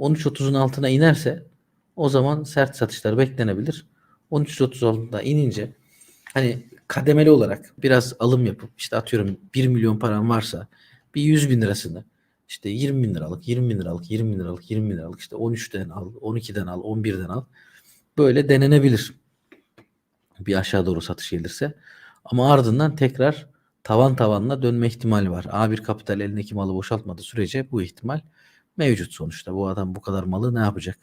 13.30'un altına inerse o zaman sert satışlar beklenebilir. 13.30 altında inince hani kademeli olarak biraz alım yapıp işte atıyorum 1 milyon param varsa bir 100 bin lirasını işte 20 bin liralık, 20 bin liralık, 20 bin liralık, 20 bin liralık işte 13'ten al, 12'den al, 11'den al. Böyle denenebilir. Bir aşağı doğru satış gelirse. Ama ardından tekrar tavan tavanla dönme ihtimali var. A1 kapital elindeki malı boşaltmadığı sürece bu ihtimal mevcut sonuçta. Bu adam bu kadar malı ne yapacak?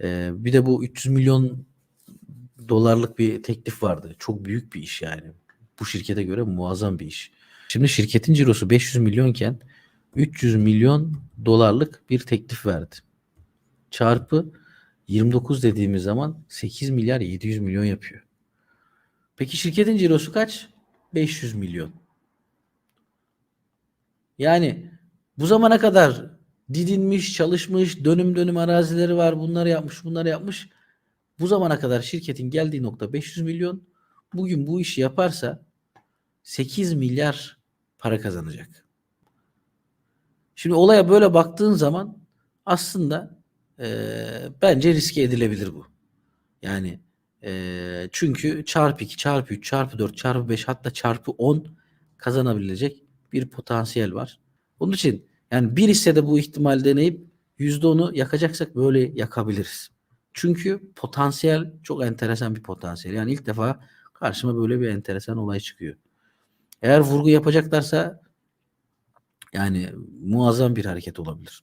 Ee, bir de bu 300 milyon dolarlık bir teklif vardı. Çok büyük bir iş yani. Bu şirkete göre muazzam bir iş. Şimdi şirketin cirosu 500 milyonken 300 milyon dolarlık bir teklif verdi. Çarpı 29 dediğimiz zaman 8 milyar 700 milyon yapıyor. Peki şirketin cirosu kaç? 500 milyon. Yani bu zamana kadar didinmiş, çalışmış, dönüm dönüm arazileri var. Bunları yapmış, bunları yapmış. Bu zamana kadar şirketin geldiği nokta 500 milyon. Bugün bu işi yaparsa 8 milyar para kazanacak. Şimdi olaya böyle baktığın zaman aslında eee, bence riske edilebilir bu. Yani eee, çünkü çarpı 2, çarpı 3, çarpı 4, çarpı 5 hatta çarpı 10 kazanabilecek bir potansiyel var. Onun için yani bir hissede bu ihtimal deneyip %10'u yakacaksak böyle yakabiliriz. Çünkü potansiyel çok enteresan bir potansiyel. Yani ilk defa karşıma böyle bir enteresan olay çıkıyor. Eğer vurgu yapacaklarsa yani muazzam bir hareket olabilir.